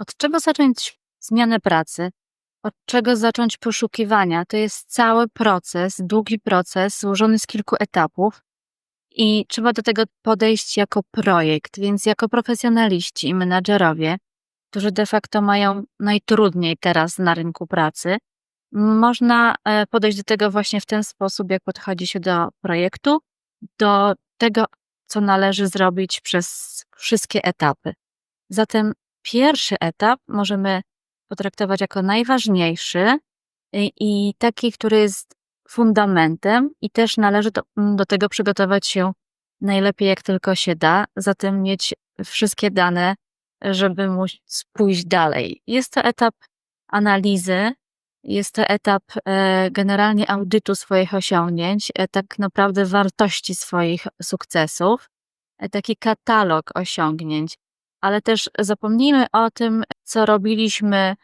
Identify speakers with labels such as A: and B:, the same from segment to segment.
A: Od czego zacząć zmianę pracy? Od czego zacząć poszukiwania? To jest cały proces, długi proces, złożony z kilku etapów i trzeba do tego podejść jako projekt, więc jako profesjonaliści i menadżerowie, którzy de facto mają najtrudniej teraz na rynku pracy, można e, podejść do tego właśnie w ten sposób, jak podchodzi się do projektu, do tego, co należy zrobić przez wszystkie etapy. Zatem pierwszy etap możemy potraktować jako najważniejszy i, i taki, który jest fundamentem, i też należy do, do tego przygotować się najlepiej, jak tylko się da, zatem mieć wszystkie dane, żeby móc pójść dalej. Jest to etap analizy, jest to etap e, generalnie audytu swoich osiągnięć, e, tak naprawdę wartości swoich sukcesów, e, taki katalog osiągnięć, ale też zapomnijmy o tym, co robiliśmy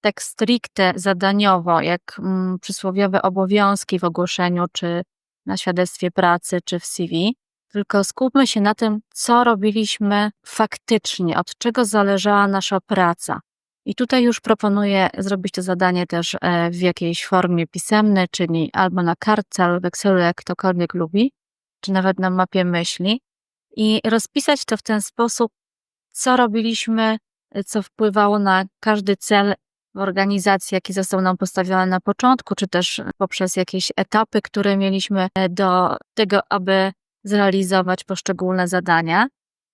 A: tak stricte zadaniowo, jak mm, przysłowiowe obowiązki w ogłoszeniu, czy na świadectwie pracy, czy w CV, tylko skupmy się na tym, co robiliśmy faktycznie, od czego zależała nasza praca. I tutaj już proponuję zrobić to zadanie też e, w jakiejś formie pisemnej, czyli albo na kartce, albo w Excelu, jak ktokolwiek lubi, czy nawet na mapie myśli, i rozpisać to w ten sposób, co robiliśmy, e, co wpływało na każdy cel organizacji, jaki został nam postawiony na początku, czy też poprzez jakieś etapy, które mieliśmy e, do tego, aby zrealizować poszczególne zadania.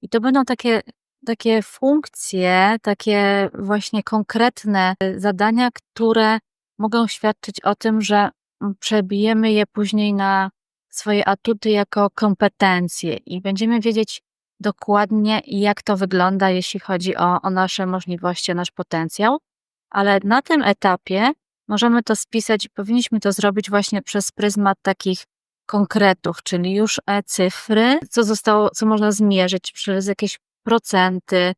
A: I to będą takie takie funkcje, takie właśnie konkretne y, zadania, które mogą świadczyć o tym, że mm, przebijemy je później na swoje atuty jako kompetencje i będziemy wiedzieć dokładnie, jak to wygląda, jeśli chodzi o, o nasze możliwości, o nasz potencjał. Ale na tym etapie możemy to spisać i powinniśmy to zrobić właśnie przez pryzmat takich konkretów, czyli już e, cyfry, co zostało, co można zmierzyć przez jakieś procenty,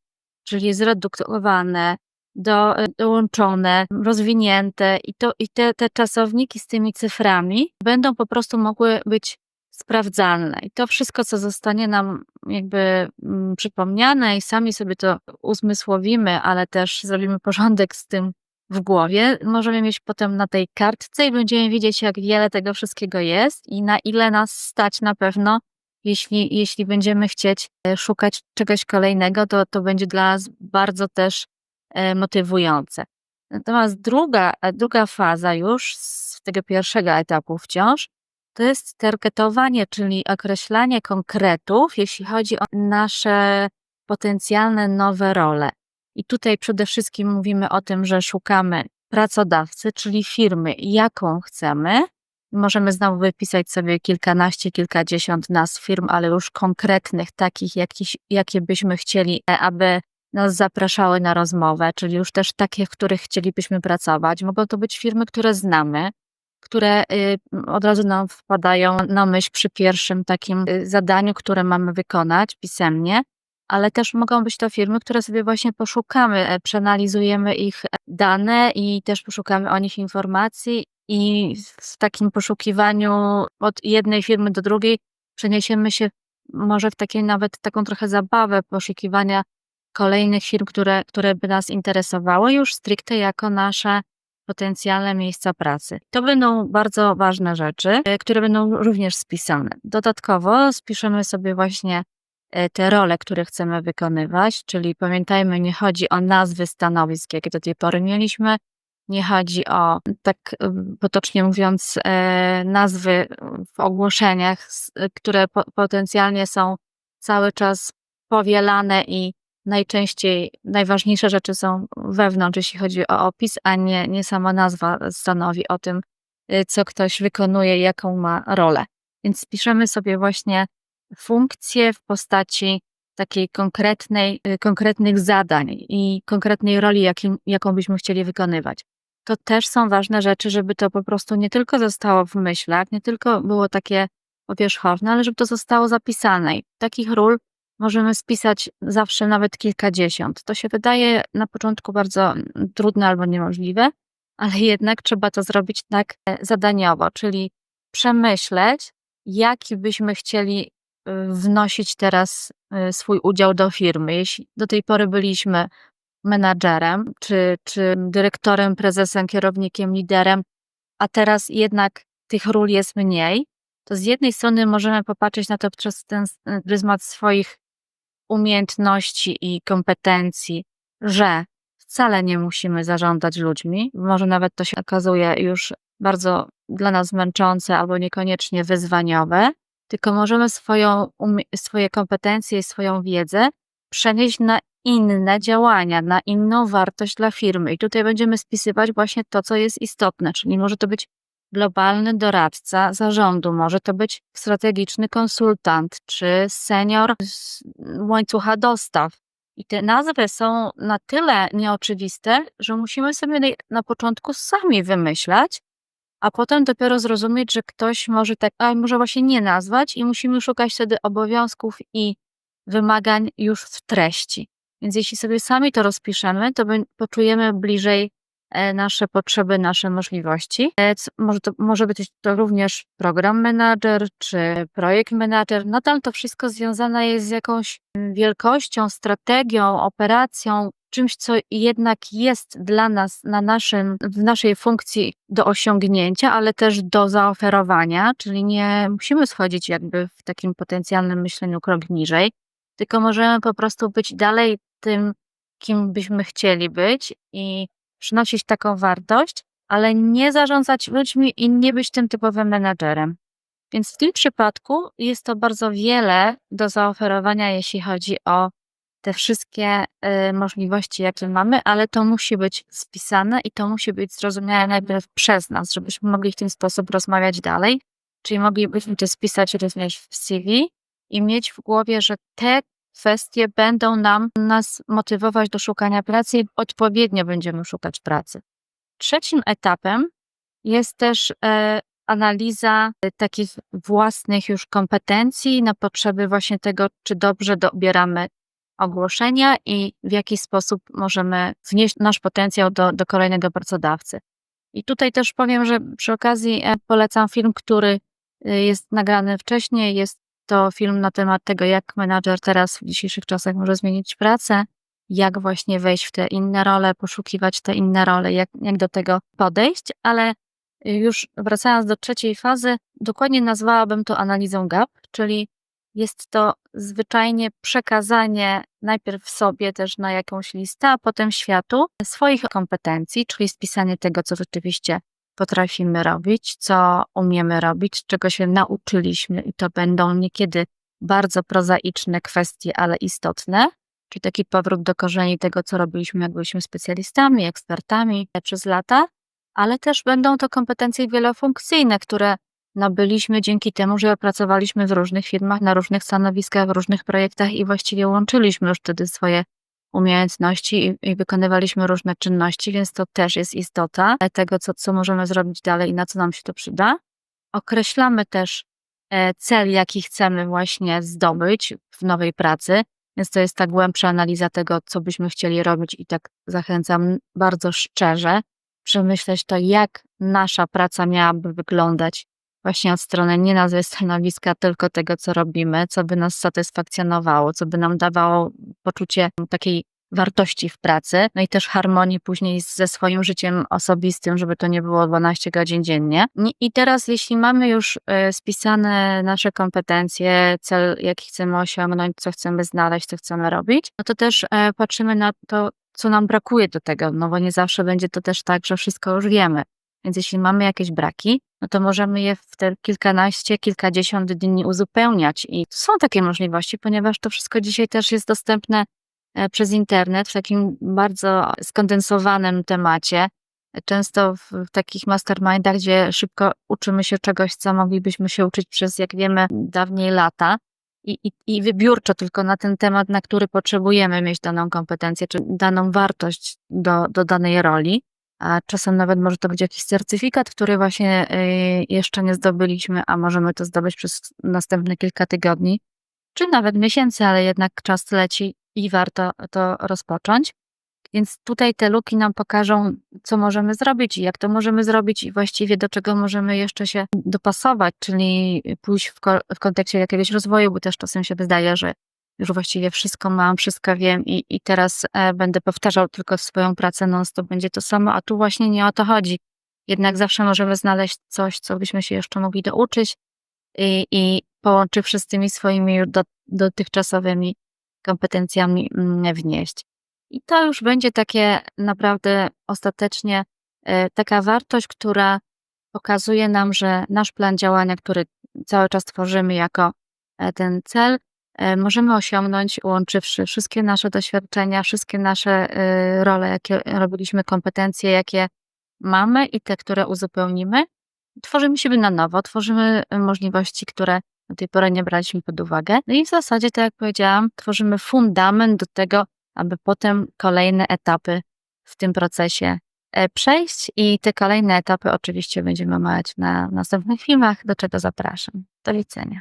A: czyli zredukowane, do, e, dołączone, rozwinięte i, to, i te, te czasowniki z tymi cyframi będą po prostu mogły być sprawdzalne. I to wszystko, co zostanie nam jakby mm, przypomniane i sami sobie to uzmysłowimy, ale też zrobimy porządek z tym w głowie, możemy mieć potem na tej kartce i będziemy wiedzieć, jak wiele tego wszystkiego jest i na ile nas stać na pewno jeśli, jeśli będziemy chcieć e, szukać czegoś kolejnego, to, to będzie dla nas bardzo też e, motywujące. Natomiast druga, e, druga faza już z tego pierwszego etapu wciąż, to jest targetowanie, czyli określanie konkretów, jeśli chodzi o nasze potencjalne nowe role. I tutaj przede wszystkim mówimy o tym, że szukamy pracodawcy, czyli firmy, jaką chcemy, Możemy znowu wypisać sobie kilkanaście, kilkadziesiąt nazw firm, ale już konkretnych, takich, jakiś, jakie byśmy chcieli, e, aby nas zapraszały na rozmowę, czyli już też takie, w których chcielibyśmy pracować. Mogą to być firmy, które znamy, które y, od razu nam wpadają na myśl przy pierwszym takim y, zadaniu, które mamy wykonać pisemnie, ale też mogą być to firmy, które sobie właśnie poszukamy, e, przeanalizujemy ich dane i też poszukamy o nich informacji i w takim poszukiwaniu od jednej firmy do drugiej przeniesiemy się może w takie nawet taką trochę zabawę poszukiwania kolejnych firm, które, które by nas interesowały, już stricte jako nasze potencjalne miejsca pracy. To będą bardzo ważne rzeczy, e, które będą również spisane. Dodatkowo spiszemy sobie właśnie e, te role, które chcemy wykonywać, czyli pamiętajmy, nie chodzi o nazwy stanowisk, jakie do tej pory mieliśmy, nie chodzi o, tak potocznie mówiąc, e, nazwy w ogłoszeniach, które potencjalnie są cały czas powielane i najczęściej najważniejsze rzeczy są wewnątrz, jeśli chodzi o opis, a nie, nie sama nazwa stanowi o tym, y, co ktoś wykonuje, jaką ma rolę. Więc piszemy sobie właśnie funkcje w postaci takiej konkretnej, y, konkretnych zadań i konkretnej roli, jakim, jaką byśmy chcieli wykonywać to też są ważne rzeczy, żeby to po prostu nie tylko zostało w myślach, nie tylko było takie powierzchowne, ale żeby to zostało zapisane. I takich ról możemy spisać zawsze nawet kilkadziesiąt. To się wydaje na początku bardzo trudne albo niemożliwe, ale jednak trzeba to zrobić tak e, zadaniowo, czyli przemyśleć, jaki byśmy chcieli e, wnosić teraz e, swój udział do firmy. Jeśli do tej pory byliśmy menadżerem, czy, czy dyrektorem, prezesem, kierownikiem, liderem, a teraz jednak tych ról jest mniej, to z jednej strony możemy popatrzeć na to przez ten pryzmat swoich umiejętności i kompetencji, że wcale nie musimy zarządzać ludźmi. Może nawet to się okazuje już bardzo dla nas męczące albo niekoniecznie wyzwaniowe, tylko możemy swoją, swoje kompetencje i swoją wiedzę przenieść na inne działania, na inną wartość dla firmy. I tutaj będziemy spisywać właśnie to, co jest istotne, czyli może to być globalny doradca zarządu, może to być strategiczny konsultant czy senior z łańcucha dostaw. I te nazwy są na tyle nieoczywiste, że musimy sobie na początku sami wymyślać, a potem dopiero zrozumieć, że ktoś może tak, a może właśnie nie nazwać i musimy szukać wtedy obowiązków i wymagań już w treści. Więc jeśli sobie sami to rozpiszemy, to poczujemy bliżej nasze potrzeby, nasze możliwości. E, może, to, może być to również program manager czy projekt manager. Nadal to wszystko związane jest z jakąś wielkością, strategią, operacją, czymś, co jednak jest dla nas na naszym, w naszej funkcji do osiągnięcia, ale też do zaoferowania, czyli nie musimy schodzić jakby w takim potencjalnym myśleniu krok niżej, tylko możemy po prostu być dalej tym, kim byśmy chcieli być i przynosić taką wartość, ale nie zarządzać ludźmi i nie być tym typowym menadżerem. Więc w tym przypadku jest to bardzo wiele do zaoferowania, jeśli chodzi o te wszystkie y, możliwości, jakie mamy, ale to musi być spisane i to musi być zrozumiałe najpierw przez nas, żebyśmy mogli w ten sposób rozmawiać dalej. Czyli moglibyśmy to spisać również w CV i mieć w głowie, że te kwestie będą nam nas motywować do szukania pracy i odpowiednio będziemy szukać pracy. Trzecim etapem jest też e, analiza e, takich własnych już kompetencji na potrzeby właśnie tego, czy dobrze dobieramy ogłoszenia i w jaki sposób możemy wnieść nasz potencjał do, do kolejnego pracodawcy. I tutaj też powiem, że przy okazji e, polecam film, który e, jest nagrany wcześniej. Jest to film na temat tego, jak menadżer teraz w dzisiejszych czasach może zmienić pracę, jak właśnie wejść w te inne role, poszukiwać te inne role, jak, jak do tego podejść, ale już wracając do trzeciej fazy, dokładnie nazwałabym to analizą gap, czyli jest to zwyczajnie przekazanie najpierw sobie też na jakąś listę, a potem światu swoich kompetencji, czyli spisanie tego, co rzeczywiście potrafimy robić, co umiemy robić, czego się nauczyliśmy, i to będą niekiedy bardzo prozaiczne kwestie, ale istotne, czyli taki powrót do korzeni tego, co robiliśmy, jak byliśmy specjalistami, ekspertami przez lata, ale też będą to kompetencje wielofunkcyjne, które nabyliśmy dzięki temu, że pracowaliśmy w różnych firmach, na różnych stanowiskach, w różnych projektach i właściwie łączyliśmy już wtedy swoje umiejętności i, i, wykonywaliśmy różne czynności, więc to też jest istota tego, co, co możemy zrobić dalej i na co nam się to przyda. Określamy też e, cel, jaki chcemy właśnie zdobyć w nowej pracy, więc to jest ta głębsza analiza tego, co byśmy chcieli robić i tak zachęcam bardzo szczerze przemyśleć to, jak nasza praca miałaby wyglądać właśnie od strony nie nazwy stanowiska, tylko tego, co robimy, co by nas satysfakcjonowało, co by nam dawało poczucie takiej wartości w pracy, no i też harmonii później ze swoim życiem osobistym, żeby to nie było 12 godzin dziennie. I teraz, jeśli mamy już e, spisane nasze kompetencje, cel, jaki chcemy osiągnąć, co chcemy znaleźć, co chcemy robić, no to też e, patrzymy na to, co nam brakuje do tego, no bo nie zawsze będzie to też tak, że wszystko już wiemy. Więc jeśli mamy jakieś braki, no to możemy je w te kilkanaście, kilkadziesiąt dni uzupełniać. I są takie możliwości, ponieważ to wszystko dzisiaj też jest dostępne e, przez internet w takim bardzo skondensowanym temacie. Często w, takich mastermindach, gdzie szybko uczymy się czegoś, co moglibyśmy się uczyć przez, jak wiemy, dawniej lata. I, i, I wybiórczo tylko na ten temat, na który potrzebujemy mieć daną kompetencję, czy daną wartość do, do danej roli a czasem nawet może to być jakiś certyfikat, który właśnie y, jeszcze nie zdobyliśmy, a możemy to zdobyć przez następne kilka tygodni, czy nawet miesięcy, ale jednak czas leci i warto to rozpocząć. Więc tutaj te luki nam pokażą, co możemy zrobić i jak to możemy zrobić i właściwie do czego możemy jeszcze się dopasować, czyli pójść w, ko- w kontekście jakiegoś rozwoju, bo też czasem się wydaje, że już właściwie wszystko mam, wszystko wiem i, i teraz e, będę powtarzał tylko swoją pracę non stop, będzie to samo, a tu właśnie nie o to chodzi. Jednak zawsze możemy znaleźć coś, co byśmy się jeszcze mogli douczyć i, i połączywszy z tymi swoimi już do, dotychczasowymi kompetencjami mm, wnieść. I to już będzie takie naprawdę ostatecznie e, taka wartość, która pokazuje nam, że nasz plan działania, który cały czas tworzymy jako e, ten cel, możemy osiągnąć, łączywszy wszystkie nasze doświadczenia, wszystkie nasze e, role, jakie robiliśmy, kompetencje, jakie mamy i te, które uzupełnimy. Tworzymy siebie na nowo, tworzymy możliwości, które do tej pory nie braliśmy pod uwagę. No i w zasadzie, tak jak powiedziałam, tworzymy fundament do tego, aby potem kolejne etapy w tym procesie e, przejść i te kolejne etapy oczywiście będziemy omawiać na następnych filmach, do czego zapraszam. Do widzenia.